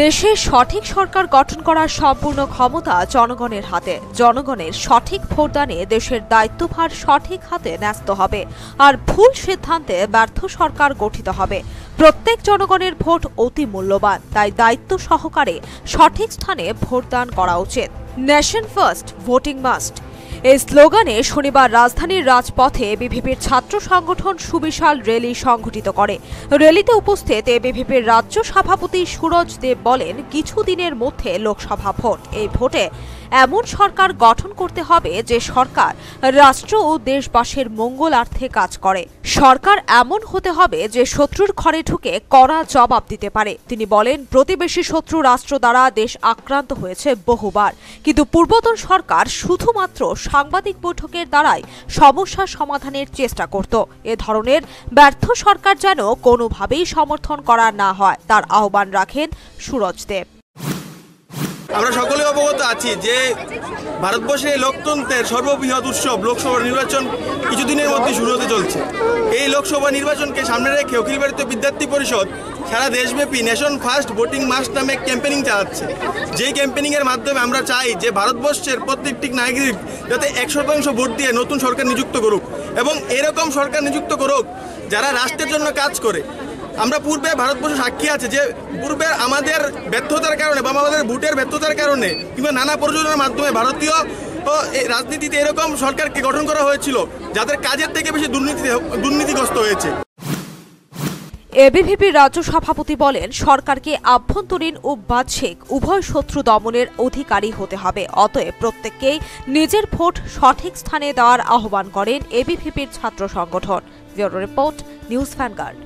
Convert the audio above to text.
দেশে সঠিক সরকার গঠন করার সম্পূর্ণ ক্ষমতা জনগণের হাতে। জনগণের সঠিক ভোটদানে দেশের দায়িত্বভার সঠিক হাতে ন্যস্ত হবে আর ভুল সিদ্ধান্তে ব্যর্থ সরকার গঠিত হবে। প্রত্যেক জনগণের ভোট অতি মূল্যবান, তাই দায়িত্ব সহকারে সঠিক স্থানে ভোটদান করা উচিত। নেশন ফার্স্ট ভোটিং মাস্ট এই স্লোগানে শনিবার রাজধানীর রাজপথে বিভিপির ছাত্র সংগঠন সুবিশাল র্যালি সংঘটিত করে। র্যালিতে উপস্থিত এ বিভিপির রাজ্য সভাপতি সুরজ দেব বলেন কিছুদিনের মধ্যে লোকসভা ভোট। এই ভোটে এমন সরকার গঠন করতে হবে যে সরকার রাষ্ট্র ও দেশবাসীর মঙ্গলার্থে কাজ করে। সরকার এমন হতে হবে যে শত্রুর ঘরে ঢুকে কড়া জবাব দিতে পারে। তিনি বলেন, প্রতিবেশী শত্রু রাষ্ট্র দ্বারা দেশ আক্রান্ত হয়েছে বহুবার। কিন্তু পূর্বতন সরকার শুধুমাত্র সাংবাদিক বৈঠকের দ্বারাই সমস্যা সমাধানের চেষ্টা করত। এ ধরনের ব্যর্থ সরকার যেন কোনোভাবেই সমর্থন করা না হয়, তার আহ্বান রাখেন সুরজ দেব। আমরা আছি যে ভারতবর্ষে লোকতন্ত্রের সর্ববৃহৎ উৎসব লোকসভা নির্বাচন কিছুদিনের মধ্যে শুরু হতে চলছে। এই লোকসভা নির্বাচনকে সামনে রেখে অখিল ভারতীয় বিদ্যার্থী পরিষদ সারা দেশব্যাপী নেশন ফার্স্ট ভোটিং মাস্ট নামে ক্যাম্পেনিং চালাচ্ছে। যেই ক্যাম্পেনিংয়ের মাধ্যমে আমরা চাই যে ভারতবর্ষের প্রত্যেকটি নাগরিক যাতে এক শতাংশ ভোট দিয়ে নতুন সরকার নিযুক্ত করুক এবং এরকম সরকার নিযুক্ত করুক যারা রাষ্ট্রের জন্য কাজ করে। আমরা পূর্বে ভারতবর্ষ সাক্ষী আছে যে পূর্বে আমাদের ব্যর্থতার কারণে বা আমাদের ভোটের ব্যর্থতার কারণে কিংবা নানা প্রযোজনার মাধ্যমে ভারতীয় রাজনীতিতে এরকম সরকারকে গঠন করা হয়েছিল, যাদের কাজের থেকে বেশি দুর্নীতি, দুর্নীতিগ্রস্ত হয়েছে। এবিভিপির রাজ্য সভাপতি বলেন, সরকারকে আভ্যন্তরীণ ও বাহ্যিক উভয় শত্রু দমনের অধিকারী হতে হবে। অতএব প্রত্যেককেই নিজের ভোট সঠিক স্থানে দেওয়ার আহ্বান করেন এবিভিপির ছাত্র সংগঠন। Bureau report, news vanguard